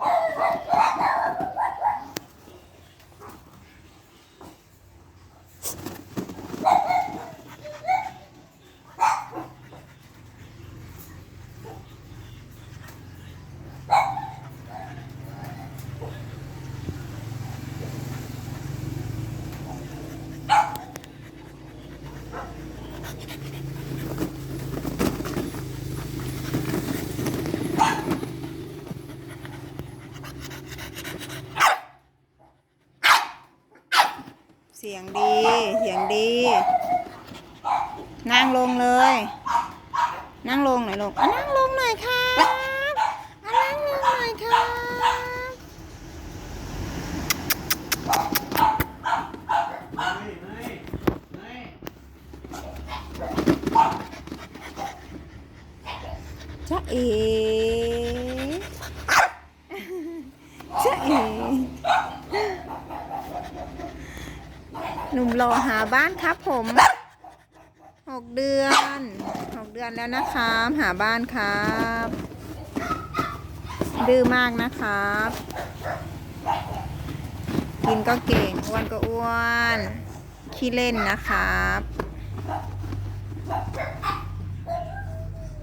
Oh, สียงดี เสียงดี นั่งลงเลย นั่งลงหน่อยลูกอะนั่งลงหน่อยครับอะนั่งลงหน่อยครับจ๊ะเอ๋จ๊ะเอ๋ หนุ่มรอหาบ้านครับผมหกเดือนหกเดือนแล้วนะครับหาบ้านครับดื้อมากนะครับ กินก็เก่งอ้วนก็อ้วนขี้เล่นนะครับ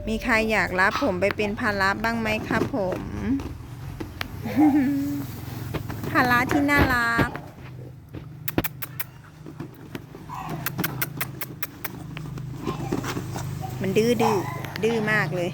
มีใครอยากรับผมไปเป็นภาระบ้างไหมครับผมภาระที่น่ารัก มันดื้อดื้อดื้อมากเลย